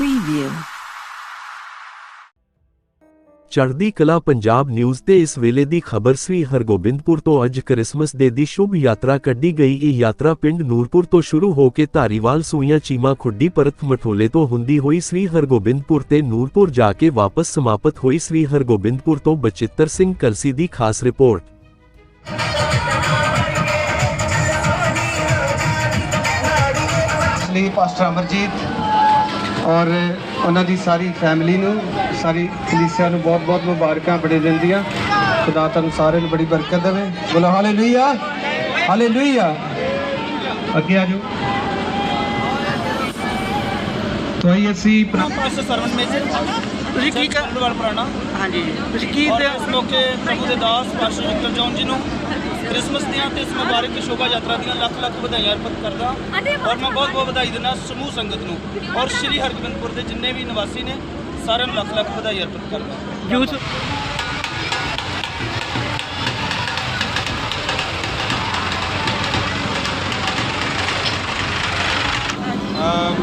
review. ਚੜ੍ਹਦੀ ਕਲਾ Punjab news ਤੇ ਇਸ ਵੇਲੇ ਦੀ ਖਬਰ ਸ੍ਰੀ ਹਰਗੋਬਿੰਦਪੁਰ ਤੋਂ ਅੱਜ ਕ੍ਰਿਸਮਸ ਦੇ ਦੀ ਸ਼ੁਭ ਯਾਤਰਾ ਕੱਢੀ ਗਈ ਇਹ ਯਾਤਰਾ ਪਿੰਡ ਨੂਰਪੁਰ ਤੋਂ ਸ਼ੁਰੂ ਹੋ ਕੇ ਧਾਰੀਵਾਲ ਸੂਈਆਂ ਚੀਮਾ ਖੁੱਡੀ ਪਰਤ ਮਠੋਲੇ ਤੋਂ ਹੁੰਦੀ ਹੋਈ ਸ੍ਰੀ ਹਰਗੋਬਿੰਦਪੁਰ ਤੇ ਨੂਰਪੁਰ ਜਾ ਕੇ ਵਾਪਸ ਸਮਾਪਤ ਹੋਈ ਸ੍ਰੀ ਹਰਗੋਬਿੰਦਪੁਰ ਤੋਂ ਬਚਿੱਤਰ ਸਿੰਘ ਕਲਸੀ ਦੀ ਖਾਸ ਰਿਪੋਰਟ ਲਈ ਪਾਸਟਰ ਅਮਰਜੀਤ ਔਰ ਉਹਨਾਂ ਦੀ ਸਾਰੀ ਫੈਮਿਲੀ ਨੂੰ ਸਾਰੀ ਕਲੀਸਿਆ ਨੂੰ ਬਹੁਤ ਬਹੁਤ ਮੁਬਾਰਕਾਂ ਬੜੇ ਦਿਨ ਦੀਆਂ। ਖੁਦਾ ਤੁਹਾਨੂੰ ਸਾਰਿਆਂ ਨੂੰ ਬੜੀ ਬਰਕਤ ਦੇਵੇ। ਬੋਲੋ ਹਾਲੇਲੂਇਆ ਹਾਲੇਲੂਇਆ ਅੱਗੇ ਆ ਜਾਓ। ਤੋਂ ਆਈ ਅਸੀਂ ਪਾਸਟਰ ਸਰਵਨ ਮੇਜਰ। ਤੁਸੀਂ ਕੀ ਕਰ ਵਾਲ ਪੁਰਾਣਾ। ਹਾਂਜੀ। ਤੁਸੀਂ ਕੀ ਤੇ ਇਸ ਮੌਕੇ ਪ੍ਰਭੂ ਦੇ ਦਾਸ ਪਾਸਟਰ ਵਿਕਟਰ ਜੌਨ ਜੀ ਨੂੰ ਕ੍ਰਿਸਮਸ ਦੀਆਂ ਤੇ ਇਸ ਮੁਬਾਰਕ ਸ਼ੋਭਾ ਯਾਤਰਾ ਦੀਆਂ ਲੱਖ ਲੱਖ ਵਧਾਈਆਂ ਅਰਪਿਤ ਕਰਦਾ ਔਰ ਮੈਂ ਬਹੁਤ ਬਹੁਤ ਵਧਾਈ ਦਿੰਦਾ ਸਮੂਹ ਸੰਗਤ ਨੂੰ ਔਰ ਸ਼੍ਰੀ ਹਰਗੋਬਿੰਦਪੁਰ ਦੇ ਜਿੰਨੇ ਵੀ ਨਿਵਾਸੀ ਨੇ ਸਾਰਿਆਂ ਨੂੰ ਲੱਖ ਲੱਖ ਵਧਾਈ ਅਰਪਿਤ ਕਰਦਾ। ਯੂਥ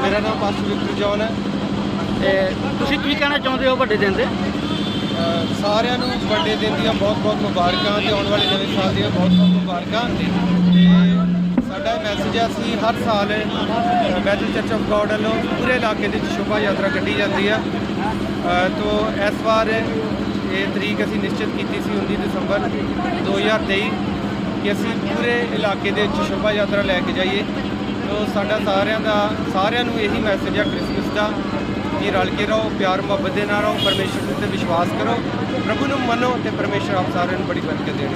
ਮੇਰਾ ਨਾਮ ਪਾਸਟਰ ਵਿਕਟਰ ਜੌਨ ਹੈ। ਤੁਸੀਂ ਕੀ ਕਹਿਣਾ ਚਾਹੁੰਦੇ ਹੋ ਵੱਡੇ ਦਿਨ ਦੇ ਸਾਰਿਆਂ ਨੂੰ ਵੱਡੇ ਦਿਨ ਦੀਆਂ ਬਹੁਤ ਬਹੁਤ ਮੁਬਾਰਕਾਂ ਤੇ ਆਉਣ ਵਾਲੇ ਨਵੇਂ ਸਾਲ ਦੀਆਂ ਬਹੁਤ ਬਹੁਤ ਮੁਬਾਰਕਾਂ। ਤੇ ਸਾਡਾ ਮੈਸੇਜ ਹੈ, ਅਸੀਂ ਹਰ ਸਾਲ ਬੈਥਲ ਚਰਚ ਆਫ ਗੋਡ ਵੱਲੋਂ ਪੂਰੇ ਇਲਾਕੇ ਦੇ ਵਿੱਚ ਸ਼ੋਭਾ ਯਾਤਰਾ ਕੱਢੀ ਜਾਂਦੀ ਹੈ। ਅਹ ਤੋਂ ਇਸ ਵਾਰ ਇਹ ਤਰੀਕ ਅਸੀਂ ਨਿਸ਼ਚਿਤ ਕੀਤੀ ਸੀ 19 ਦਸੰਬਰ 2023 ਕਿ ਅਸੀਂ ਪੂਰੇ ਇਲਾਕੇ ਦੇ ਵਿੱਚ ਸ਼ੋਭਾ ਯਾਤਰਾ ਲੈ ਕੇ ਜਾਈਏ। ਤੋਂ ਸਾਡਾ ਸਾਰਿਆਂ ਦਾ ਸਾਰਿਆਂ ਨੂੰ ਇਹੀ ਮੈਸੇਜ ਹੈ ਕ੍ਰਿਸਮਸ ਦਾ। ਕਿ ਰਲ ਕੇ ਰਹੋ, ਪਿਆਰ ਮੁਹੱਬਤ ਦੇ ਨਾਲ ਰਹੋ, ਪਰਮੇਸ਼ਰ ਦੇ ਉੱਤੇ ਵਿਸ਼ਵਾਸ ਕਰੋ, ਪ੍ਰਭੂ ਨੂੰ ਮੰਨੋ ਤੇ ਪਰਮੇਸ਼ਰ ਆਪ ਸਾਰਿਆਂ ਨੂੰ ਬੜੀ ਬਰਕਤ ਦੇਣੀ।